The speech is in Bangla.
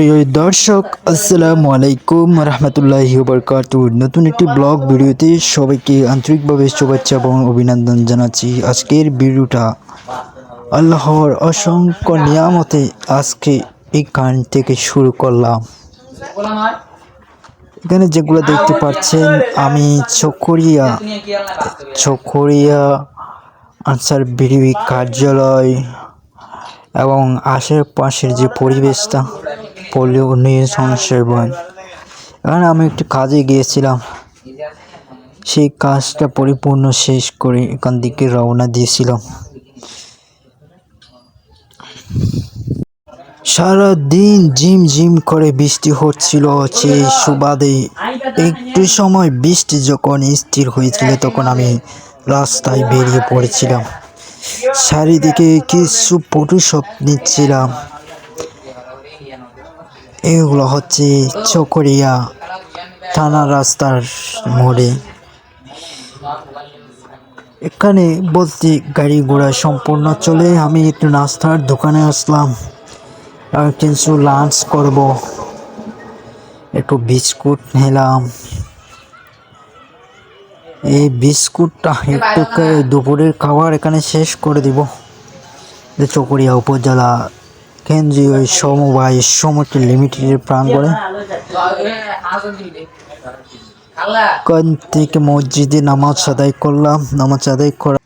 প্রিয় দর্শক, আসসালামু আলাইকুম রহমতুল্লাহি বরকাত নতুন একটি ব্লগ ভিডিওতে সবাইকে আন্তরিকভাবে শুভেচ্ছা এবং অভিনন্দন জানাচ্ছি আজকের ভিডিওটা। আল্লাহর অসংখ্য নিয়ামতে আজকে এখান থেকে শুরু করলাম। এখানে যেগুলো দেখতে পাচ্ছেন, আমি চকরিয়া চকরিয়া আনসার বিডিবি কার্যালয় এবং আশেপাশের যে পরিবেশটা পল্লী উন্নয়ন সংস্থার বন এখানে আমি একটি কাজে গিয়েছিলাম। সেই কাজটা পরিপূর্ণ শেষ করে এখান থেকে রওনা দিয়েছিলাম। সারা দিন জিম ঝিম করে বৃষ্টি হচ্ছিল, সেই সুবাদে একটু সময় বৃষ্টি যখন স্থির হয়েছিল তখন আমি রাস্তায় বেরিয়ে পড়েছিলাম। চারিদিকে কিছু ফটোশপ নিচ্ছিলাম। এগুলো হচ্ছে চকরিয়া থানা রাস্তার মোড়ে। এখানে বলতে গাড়ি ঘোড়া সম্পূর্ণ চলে, আমি একটু নাস্তার দোকানে আসলাম। আর কিছু লাঞ্চ করব। একটু বিস্কুট নিলাম। এই বিস্কুটটা একটু দুপুরের খাবার এখানে শেষ করে দিব। চকরিয়া উপজেলা কেন্দ্রীয় সমবায় সমিতি লিমিটেডের প্রাণ করে থেকে মসজিদে নামাজ আদায় করলাম। নামাজ আদায় করা